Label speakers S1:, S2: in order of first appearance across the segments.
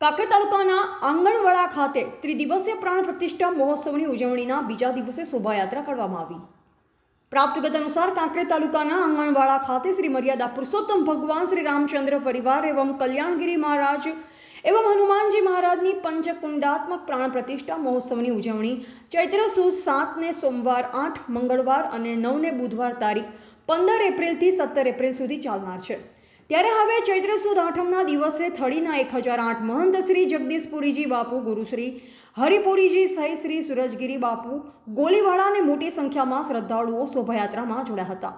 S1: કાંકરેજ તાલુકાના આંગણવાડા ખાતે ત્રિદિવસીય પ્રાણ પ્રતિષ્ઠા મહોત્સવની ઉજવણીના બીજા દિવસે શોભાયાત્રા કરવામાં આવી. પ્રાપ્ત વિગત અનુસાર કાંકરે તાલુકાના આંગણવાડા ખાતે શ્રી મર્યાદા પુરુષોત્તમ ભગવાન શ્રી રામચંદ્ર પરિવાર એવં કલ્યાણગીરી મહારાજ એવં હનુમાનજી મહારાજની પંચકુંડાત્મક પ્રાણ પ્રતિષ્ઠા મહોત્સવની ઉજવણી ચૈત્ર સુદ સાતને સોમવાર આઠ મંગળવાર અને નવને બુધવાર તારીખ પંદર એપ્રિલથી સત્તર એપ્રિલ સુધી ચાલનાર છે. ત્યારે હવે ચૈત્ર સુદ આઠમના દિવસે થળીના એક હજાર આઠ મહંત શ્રી જગદીશપુરીજી બાપુ ગુરુશ્રી હરિપુરીજી સહિત શ્રી સુરજગીરી બાપુ ગોલીવાળા અને મોટી સંખ્યામાં શ્રદ્ધાળુઓ શોભાયાત્રામાં જોડ્યા હતા.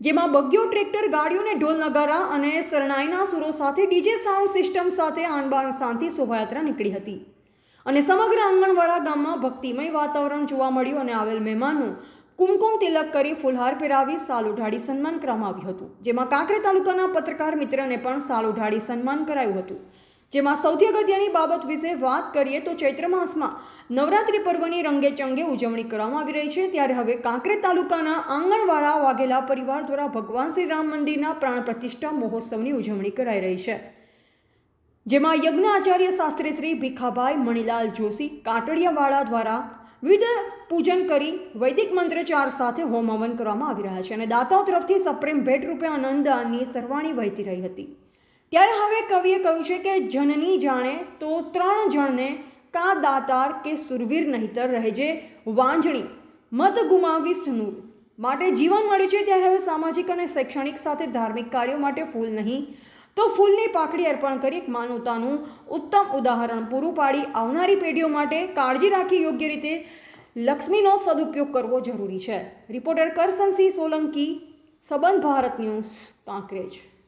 S1: જેમાં બગ્યો ટ્રેક્ટર ગાડીઓને ઢોલ નગારા અને શરણાઈના સુરો સાથે ડીજે સાઉન્ડ સિસ્ટમ સાથે આનબાન શાંતિ શોભાયાત્રા નીકળી હતી. અને સમગ્ર આંગણવાડા ગામમાં ભક્તિમય વાતાવરણ જોવા મળ્યું અને આવેલ મહેમાનનું કુમકુમ તિલક કરી ફુલહાર પહેરાવી સાલ ઉઢાડી સન્માન કરવામાં આવ્યું હતું. જેમાં કાંકરે તાલુકાના પત્રકાર મિત્રને પણ સાલ ઉઢાડી સન્માન કરાયું હતું. જેમાં સૌથી અગત્યની બાબત વિશે વાત કરીએ તો ચૈત્ર માસમાં નવરાત્રિ પર્વની રંગે ચંગે ઉજવણી કરવામાં આવી રહી છે. ત્યારે હવે કાંકરેજ તાલુકાના આંગણવાડા વાઘેલા પરિવાર દ્વારા ભગવાન શ્રી રામ મંદિરના પ્રાણ પ્રતિષ્ઠા મહોત્સવની ઉજવણી કરાઈ રહી છે. જેમાં યજ્ઞ આચાર્ય શાસ્ત્રી શ્રી ભીખાભાઈ મણિલાલ જોશી, કાટડિયાવાળા દ્વારા વિવિધ પૂજન કરી વૈદિક મંત્રચાર સાથે હોમ હવન કરવામાં આવી રહ્યા છે અને દાતાઓ તરફથી સપ્રેમ ભેટ રૂપે આનંદની સરવાણી વહેતી રહી હતી. ત્યારે હવે કવિએ કહ્યું છે કે જનની જાણે તો ત્રણ જણને કા દાતાર કે સુરવીર નહીતર રહેજે વાંજણી, મત ગુમાવી સુનૂર. માટે જીવન મળ્યું છે ત્યારે હવે સામાજિક અને શૈક્ષણિક સાથે ધાર્મિક કાર્યો માટે ફૂલ નહીં તો ફૂલની પાખડી અર્પણ કરી માનવતાનું ઉત્તમ ઉદાહરણ પૂરું પાડી. આવનારી પેઢીઓ માટે કાળજી રાખી યોગ્ય રીતે લક્ષ્મીનો સદુપયોગ કરવો જરૂરી છે. રિપોર્ટર કરસનસિંહ સોલંકી, સંબંધ ભારત ન્યૂઝ, કાંકરેજ.